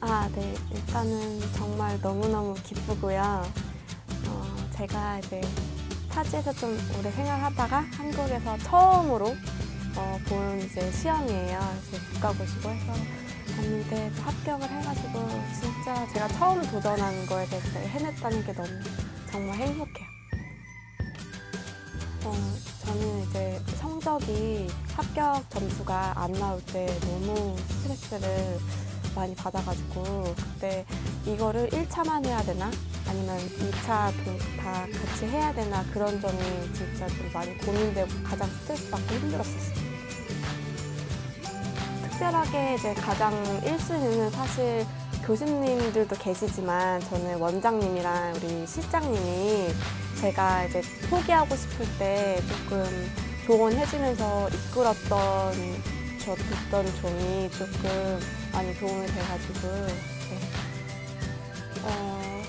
아, 네. 일단은 정말 너무너무 기쁘고요. 어, 제가 이제 타지에서 좀 오래 생활하다가 한국에서 처음으로 어, 본 이제 시험이에요. 이제 국가고시고 해서 봤는데 또 합격을 해가지고 진짜 제가 처음 도전하는 거에 대해서 해냈다는 게 너무 정말 행복해요. 어, 저는 이제 성적이 합격 점수가 안 나올 때 너무 스트레스를 많이 받아가지고 그때 이거를 1차만 해야 되나? 아니면 2차 다 같이 해야 되나? 그런 점이 진짜 좀 많이 고민되고 가장 스트레스 받고 힘들었었어요. 특별하게 이제 가장 1순위는 사실 교수님들도 계시지만 저는 원장님이랑 우리 실장님이 제가 이제 포기하고 싶을 때 조금 조언해주면서 이끌었던 줬던 점이 조금 많이 도움이 돼가지고 네. 어,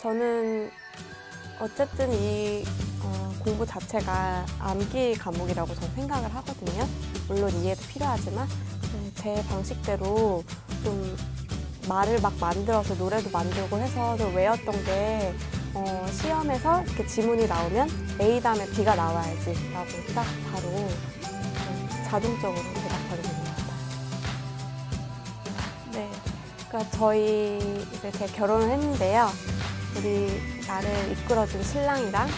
저는 어쨌든 이 어, 공부 자체가 암기 과목이라고 저는 생각을 하거든요. 물론 이해도 필요하지만 네, 제 방식대로 좀 말을 막 만들어서 노래도 만들고 해서 좀 외웠던 게 어, 시험에서 이렇게 지문이 나오면 A 다음에 B가 나와야지 라고 딱 바로 네, 자동적으로 그러니까 저희 이제 제 결혼을 했는데요. 우리 나를 이끌어준 신랑이랑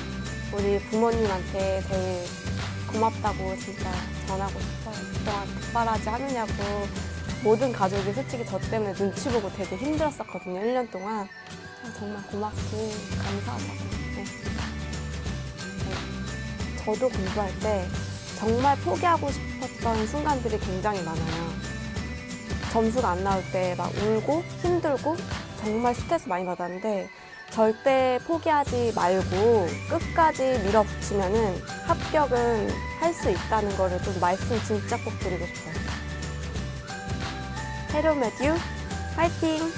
우리 부모님한테 제일 고맙다고 진짜 전하고 싶어요. 그동안 뒷바라지 하느냐고 모든 가족이 솔직히 저 때문에 눈치 보고 되게 힘들었었거든요. 1년 동안. 정말 고맙고 감사하다고. 네. 네. 저도 공부할 때 정말 포기하고 싶었던 순간들이 굉장히 많아요. 점수가 안 나올 때 막 울고 힘들고 정말 스트레스 많이 받았는데 절대 포기하지 말고 끝까지 밀어붙이면은 합격은 할 수 있다는 거를 좀 말씀 진짜 꼭 드리고 싶어요. 헤로 메듀 파이팅!